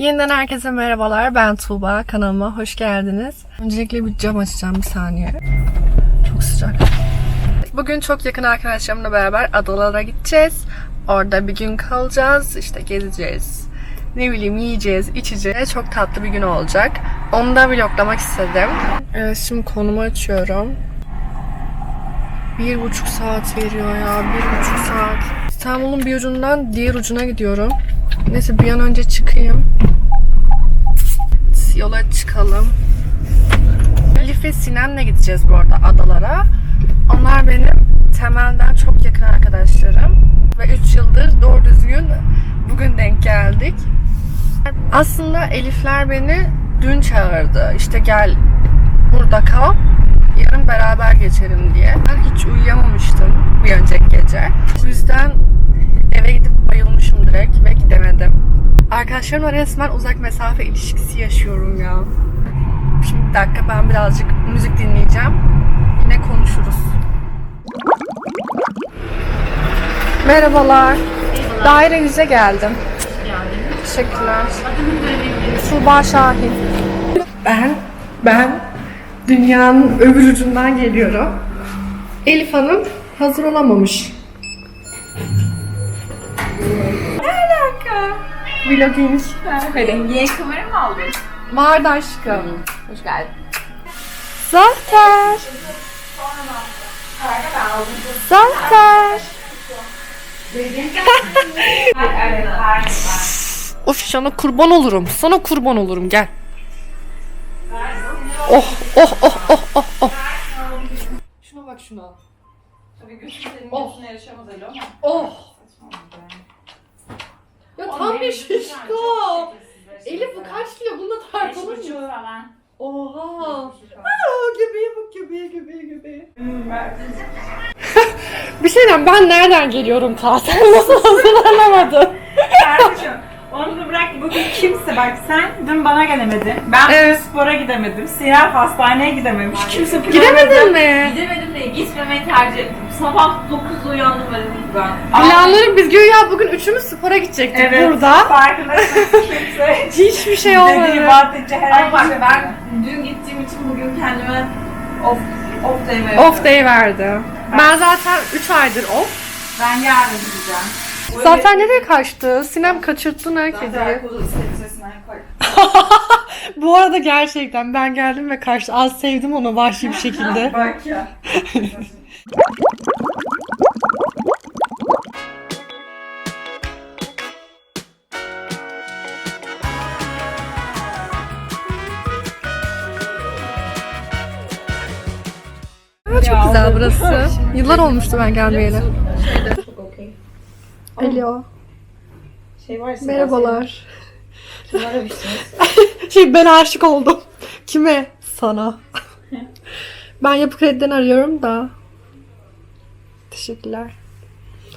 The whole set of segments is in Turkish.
Yeniden herkese merhabalar. Ben Tuğba. Kanalıma hoş geldiniz. Öncelikle bir cam açacağım bir saniye. Çok sıcak. Bugün çok yakın arkadaşlarımla beraber adalara gideceğiz. Orada bir gün kalacağız. İşte gezeceğiz. Ne bileyim yiyeceğiz, içeceğiz. Çok tatlı bir gün olacak. Onu da vloglamak istedim. Evet şimdi konumu açıyorum. Bir buçuk saat veriyor ya. Bir buçuk saat. İstanbul'un bir ucundan diğer ucuna gidiyorum. Neyse bir an önce çıkayım. Yola çıkalım. Elif ve Sinan'la gideceğiz bu arada adalara. Onlar benim temelden çok yakın arkadaşlarım. Ve 3 yıldır doğru düzgün bugün denk geldik. Aslında Elifler beni dün çağırdı. İşte gel burada kal. Yarın beraber geçelim diye. Ben hiç uyuyamamıştım bir önceki gece. O yüzden eve gidip bayılmışım direkt ve gidemedim. Arkadaşlarımla resmen uzak mesafe ilişkisi yaşıyorum ya. Şimdi bir dakika ben birazcık müzik dinleyeceğim. Yine konuşuruz. Merhabalar. Daire 100'e geldim. Teşekkürler. Tuğba Şahin. Ben, ben dünyanın öbür ucundan geliyorum. Elif Hanım hazır olamamış. Vlogging. Öyle yeni kamera mı aldın? Vardı aşkım. Hoş geldin. Zafer. Zafer. Of sana kurban olurum. Sana kurban olurum gel. Oh oh oh oh oh oh. Şuna bak şuna. Tabii senin Oh. yarışamaz öyle ama. Oh. Bir şişko. Elif bu kaç kilo? Beş buçuk mı? falan. Oha. Aa, göbeğe bak göbeğe göbeğe göbeğe. Bir şey diyeyim ben nereden geliyorum ta? Sen nasıl hazırlanamadın? Kardeşim onu da bugün kimse bak sen dün bana gelemedin. Ben Evet. spora gidemedim. Sinan hastaneye gidememiş. Kimse Gidemedin mi? Gidemedim de gitmemeyi tercih ettim. Sabah 9'da uyandım böyle ben. Planları biz güya bugün üçümüz spora gidecektik Evet. burada. Farkındasın kimse. Hiçbir şey Dediği olmadı. bahsedince herhangi Ama bak bir şey ben dün gittiğim için bugün kendime off, off day veriyorum. Off day verdi. Ben zaten 3 aydır off. Ben yarın gideceğim. Zaten nereye kaçtı? Sinem kaçırttın herkesi. Bu arada gerçekten ben geldim ve kaçtı. Az sevdim onu vahşi bir şekilde. Bak ya. Çok güzel burası. Yıllar olmuştu ben gelmeyeli. Alo. Şey var Merhabalar. Şey ben aşık oldum. Kime? Sana. ben yapı krediden arıyorum da. Teşekkürler.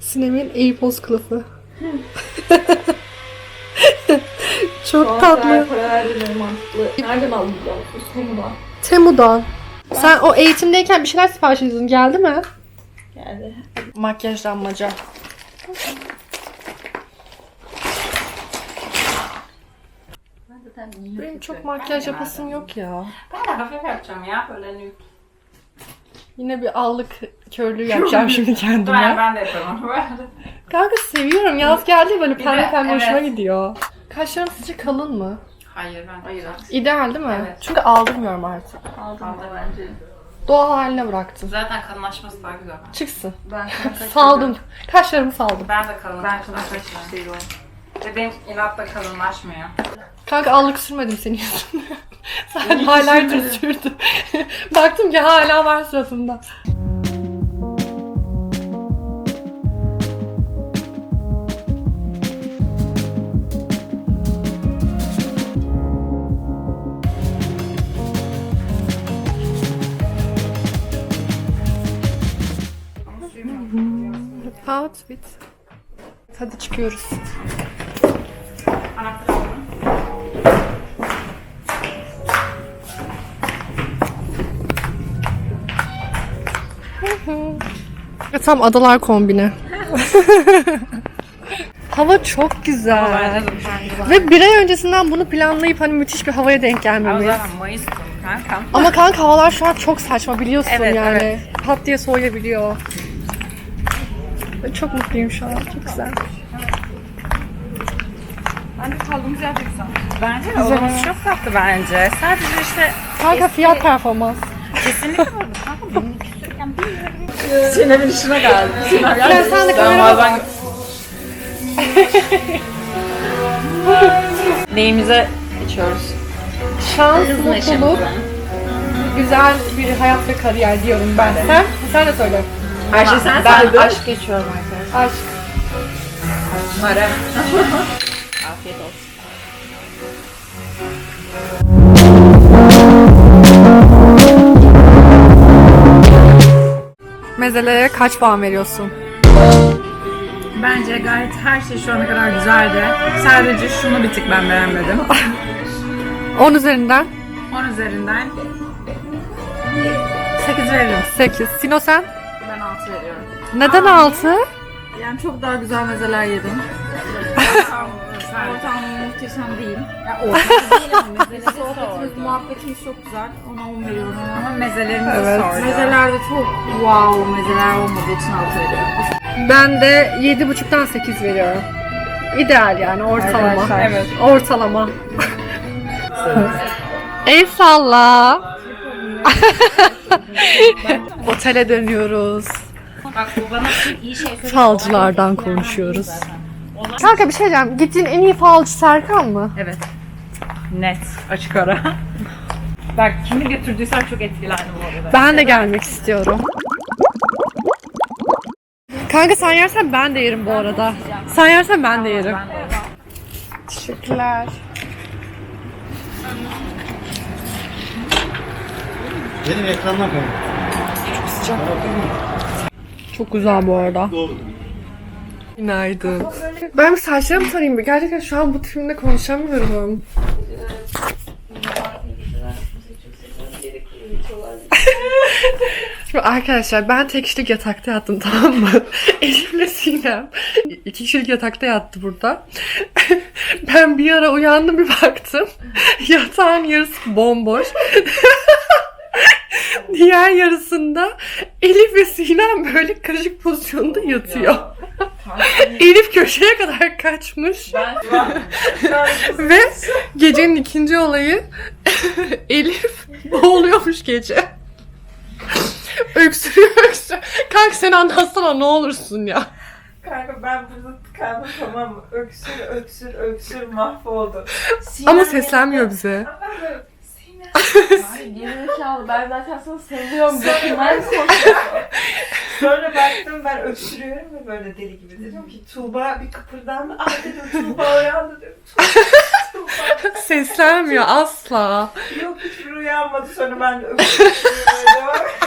Sinem'in AirPods kılıfı. Çok tatlı. Para verdiler mantıklı. Nereden aldın musun? Temu'dan. Temu'dan. Sen o eğitimdeyken bir şeyler sipariş ediyordun. Geldi mi? Geldi. Makyajlanmaca. Benim çok makyaj yapasım yok ya. Ben de hafif yapacağım ya böyle nude. Yine bir allık körlüğü yapacağım şimdi Ben, kendime. ben de yaparım bu arada. Kanka seviyorum. Yaz geldi böyle pembe de, pembe hoşuma evet. gidiyor. Kaşlarım sizce kalın mı? Hayır ben hayır. İdeal değil mi? Evet. Çünkü aldırmıyorum artık. Kaldı bence. Doğal haline bıraktım. Zaten kalınlaşması daha güzel. Çıksın. Ben Saldım. Kaşlarımı saldım. Ben de kalınlaşmak istiyorum. Ve benim inatla kalınlaşmıyor. Kanka allık sürmedim senin yüzünden. Sen highlighter sürdün. Baktım ki hala var suratımda. Outfit. Hadi çıkıyoruz. Tam adalar kombini. Hava çok güzel. De Ve bir ay öncesinden bunu planlayıp hani müthiş bir havaya denk gelmemiz. Mayıs sonu kankam. Ama kanka havalar şu an çok saçma biliyorsun Evet, yani. evet. Pat diye soğuyabiliyor. Ben Çok mutluyum şu an. Çok güzel. Bence kaldığımız yer çok güzel. Bence de olması çok tatlı bence. Sadece işte Kanka fiyat performans. kesinlikle. Kanka bir Sinem'in işine geldi. Sinem Ya sen de kameraya bak. Neyimize içiyoruz? Şans, mutluluk, güzel bir hayat ve kariyer diyorum ben. Sen? Sen de söyle. Şey sen Ben aşk geçiyorum arkadaşlar. Aşk. Umarım. Afiyet olsun. Mezelere kaç puan veriyorsun? Bence gayet her şey şu ana kadar güzeldi. Sadece şunu bir tık ben beğenmedim. 10 üzerinden 10 üzerinden 8 veririm. 8. Sino sen? Ben 6 veriyorum. Neden 6? Yani çok daha güzel mezeler yedim. Ortam muhteşem değil. Ya ortam değil ama mezeleri Sohbetimiz, muhabbetimiz çok güzel. Ona 10 veriyorum ama. Mezelerimizi Evet. sordum. Mezeler de çok wow mezeler olmadığı için 6 veriyorum. Ben de 7.5'tan 8 veriyorum. İdeal yani ortalama. Arkadaşlar, evet. Ortalama. El salla. Otele dönüyoruz. Bak bu bana bir iyi şey söyledi. Falcılardan konuşuyoruz. Kanka bir şey diyeceğim. Gittiğin en iyi falcı Serkan mı? Evet. Net. Açık ara. Bak kimi götürdüysen çok etkilendim bu arada. Ben de gelmek istiyorum. Kanka sen yersen ben de yerim bu arada. Sen yersen ben de yerim. Teşekkürler. Benim ekrandan koyayım. Çok güzel bu arada. Günaydın. Ben bir saçlarımı tarayayım. Gerçekten şu an bu tipimde konuşamıyorum. Şimdi arkadaşlar ben tek kişilik yatakta yattım tamam mı? Elif'le Sinem iki kişilik yatakta yattı burada. ben bir ara uyandım bir baktım. Yatağın yarısı bomboş. Diğer yarısında Elif ve Sinem böyle karışık pozisyonda yatıyor. Elif köşeye kadar kaçmış. ve gecenin ikinci olayı Elif boğuluyormuş gece. öksürüyor öksürüyor. Kanka sen anlatsana ne olursun ya. Kanka ben burada tıkandım tamam mı? Öksür öksür öksür mahvoldu. Ama seslenmiyor bize. Gerizekalı ben zaten sana sarılıyorum. Ben Sonra baktım ben öksürüyorum ve böyle deli gibi dedim ki Tuğba bir kıpırdandı. Ah dedim Tuğba uyandı dedim. Tuğba Seslenmiyor asla. yok hiçbir uyanmadı sonra ben de öksürüyorum.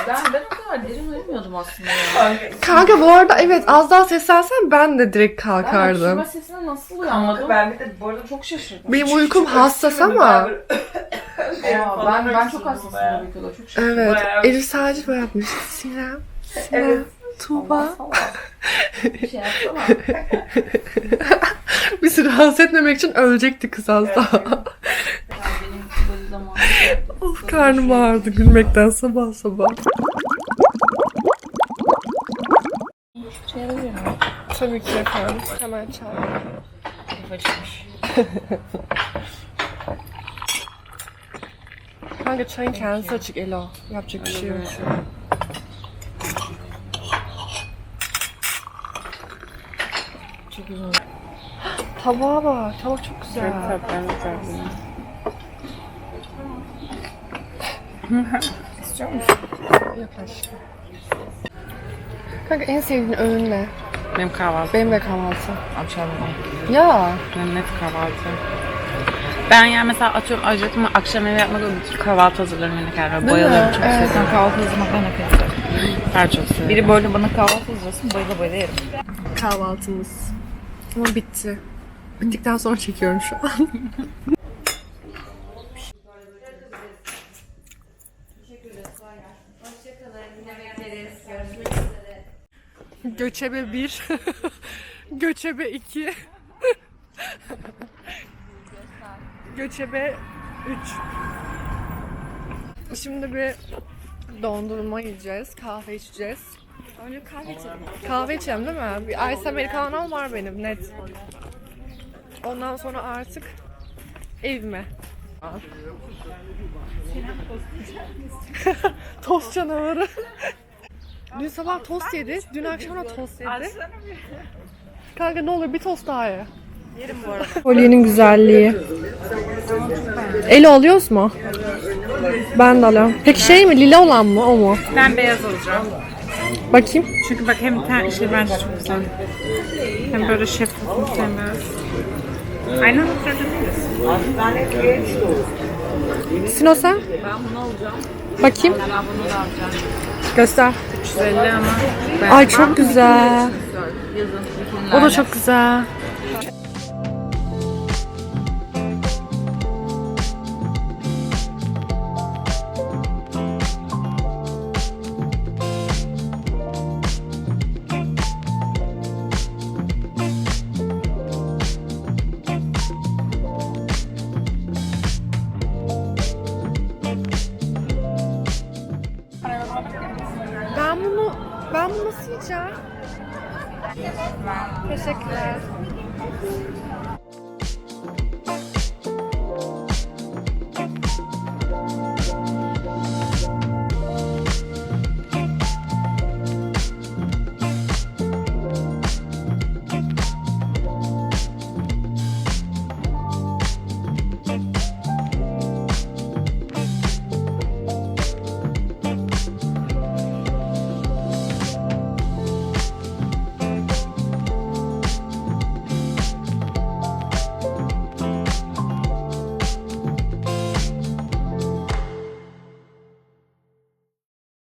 Ben, ben o kadar derin uyumuyordum aslında ya. Kanka, Kanka bu arada evet az daha seslensen ben de direkt Ben kalkardım. öksürme sesine nasıl uyanmadım? ben bir de bu arada çok şaşırdım. Benim uykum hassas ama. Aa, ben, ben çok hassasım uykuda. Çok şaşırdım. Evet. Bayağı- Elif sadece böyle yapmış. Sinem, Sinem, Evet. Tuğba. Bir şey yapsana. Bizi rahatsız etmemek için ölecekti kız az daha. Of karnım ağrıdı gülmekten sabah sabah. Şey alabilir miyim? Tabii ki efendim. Hemen çağır. Acıkmış. Kanka çayın kendisi açık Elo. Yapacak bir şey yok. Çok güzel. Tabağa bak. Tabak çok güzel. İstiyor musun? Yap aşkım. Kanka en sevdiğin öğün ne? Benim kahvaltı. Benim de kahvaltı. Akşam Ya. benim net kahvaltı. Ben yani mesela atıyorum acıktım akşam eve yapmak bir kahvaltı hazırlarım yine kendime. mi? Bayılırım çok Evet. seviyorum. Kahvaltı hazırlamak ben de kıyaslarım. Ben çok seviyorum. Biri böyle bana kahvaltı hazırlasın bayıla bayıla yerim. Kahvaltımız. Ama bitti. Bittikten sonra çekiyorum şu an. Göçebe 1 Göçebe 2 Göçebe 3. Şimdi bir dondurma yiyeceğiz, kahve içeceğiz. Önce kahve içelim. Kahve içeceğim değil mi? Bir ice americano var benim net. Ondan sonra artık evime. tost canavarı. Dün sabah tost yedi, dün akşam da tost yedi. Kanka ne olur bir tost daha ye. Yerim bu arada. Kolyenin güzelliği. Eli alıyoruz mu? Ben de alıyorum. Peki şey mi? Lila olan mı? O mu? Ben beyaz alacağım. Bakayım. Çünkü bak hem ten şey bence çok güzel. Hem böyle şeffaf hem beyaz. Aynen sürdürmeyiz. Sino sen? Ben bunu alacağım. Bakayım. Ben bunu da alacağım. Göster. 350 ama. Ben Ay çok güzel. yazın. O da çok güzel. Ben bunu ben bunu nasıl yiyeceğim? Teşekkürler.